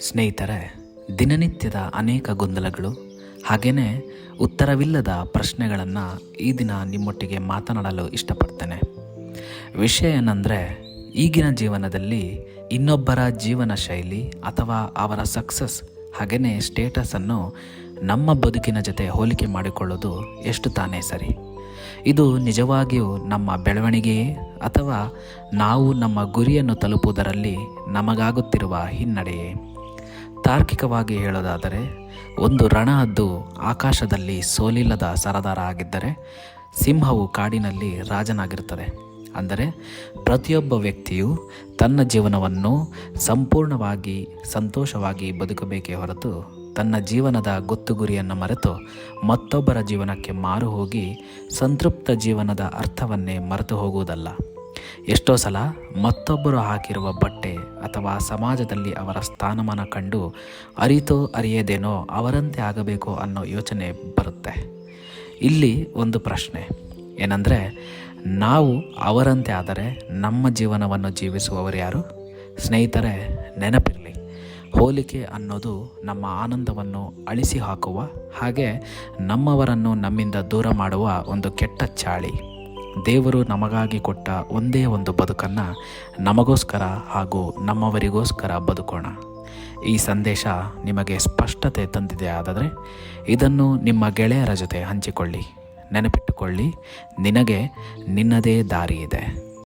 ಸ್ನೇಹಿತರೆ, ದಿನನಿತ್ಯದ ಅನೇಕ ಗೊಂದಲಗಳು ಹಾಗೆಯೇ ಉತ್ತರವಿಲ್ಲದ ಪ್ರಶ್ನೆಗಳನ್ನು ಈ ದಿನ ನಿಮ್ಮೊಟ್ಟಿಗೆ ಮಾತನಾಡಲು ಇಷ್ಟಪಡ್ತೇನೆ. ವಿಷಯ ಏನಂದರೆ, ಈಗಿನ ಜೀವನದಲ್ಲಿ ಇನ್ನೊಬ್ಬರ ಜೀವನ ಶೈಲಿ ಅಥವಾ ಅವರ ಸಕ್ಸಸ್ ಹಾಗೆಯೇ ಸ್ಟೇಟಸನ್ನು ನಮ್ಮ ಬದುಕಿನ ಜೊತೆ ಹೋಲಿಕೆ ಮಾಡಿಕೊಳ್ಳೋದು ಎಷ್ಟು ತಾನೇ ಸರಿ. ಇದು ನಿಜವಾಗಿಯೂ ನಮ್ಮ ಬೆಳವಣಿಗೆಯೇ ಅಥವಾ ನಾವು ನಮ್ಮ ಗುರಿಯನ್ನು ತಲುಪುವುದರಲ್ಲಿ ನಮಗಾಗುತ್ತಿರುವ ಹಿನ್ನಡೆಯೇ. ತಾರ್ಕಿಕವಾಗಿ ಹೇಳೋದಾದರೆ, ಒಂದು ರಣಹದ್ದು ಆಕಾಶದಲ್ಲಿ ಸೋಲಿಲ್ಲದ ಸರದಾರ ಆಗಿದ್ದರೆ, ಸಿಂಹವು ಕಾಡಿನಲ್ಲಿ ರಾಜನಾಗಿರುತ್ತದೆ. ಅಂದರೆ, ಪ್ರತಿಯೊಬ್ಬ ವ್ಯಕ್ತಿಯು ತನ್ನ ಜೀವನವನ್ನು ಸಂಪೂರ್ಣವಾಗಿ ಸಂತೋಷವಾಗಿ ಬದುಕಬೇಕೇ ಹೊರತು ತನ್ನ ಜೀವನದ ಗೊತ್ತು ಗುರಿಯನ್ನು ಮರೆತು ಮತ್ತೊಬ್ಬರ ಜೀವನಕ್ಕೆ ಮಾರು ಹೋಗಿ ಸಂತೃಪ್ತ ಜೀವನದ ಅರ್ಥವನ್ನೇ ಮರೆತು ಹೋಗುವುದಲ್ಲ ಎಷ್ಟೋ ಸಲ ಮತ್ತೊಬ್ಬರು ಹಾಕಿರುವ ಬಟ್ಟೆ ಅಥವಾ ಸಮಾಜದಲ್ಲಿ ಅವರ ಸ್ಥಾನಮಾನ ಕಂಡು ಅರಿತೋ ಅರಿಯದೇನೋ ಅವರಂತೆ ಆಗಬೇಕು ಅನ್ನೋ ಯೋಚನೆ ಬರುತ್ತೆ. ಇಲ್ಲಿ ಒಂದು ಪ್ರಶ್ನೆ. ಏನಂದರೆ, ನಾವು ಅವರಂತೆ ಆದರೆ ನಮ್ಮ ಜೀವನವನ್ನು ಜೀವಿಸುವವರು ಯಾರು? ಸ್ನೇಹಿತರೆ, ನೆನಪಿರಲಿ. ಹೋಲಿಕೆ ಅನ್ನೋದು ನಮ್ಮ ಆನಂದವನ್ನು ಅಳಿಸಿ ಹಾಕುವ ಹಾಗೆ ನಮ್ಮವರನ್ನು ನಮ್ಮಿಂದ ದೂರ ಮಾಡುವ ಒಂದು ಕೆಟ್ಟ ಚಾಳಿ. ದೇವರು ನಮಗಾಗಿ ಕೊಟ್ಟ ಒಂದೇ ಒಂದು ಬದುಕನ್ನು ನಮಗೋಸ್ಕರ ಹಾಗೂ ನಮ್ಮವರಿಗೋಸ್ಕರ ಬದುಕೋಣ. ಈ ಸಂದೇಶ ನಿಮಗೆ ಸ್ಪಷ್ಟತೆ ತಂದಿದೆ ಆದರೆ ಇದನ್ನು ನಿಮ್ಮ ಗೆಳೆಯರ ಜೊತೆ ಹಂಚಿಕೊಳ್ಳಿ. ನೆನಪಿಟ್ಟುಕೊಳ್ಳಿ, ನಿನಗೆ ನಿನ್ನದೇ ದಾರಿ ಇದೆ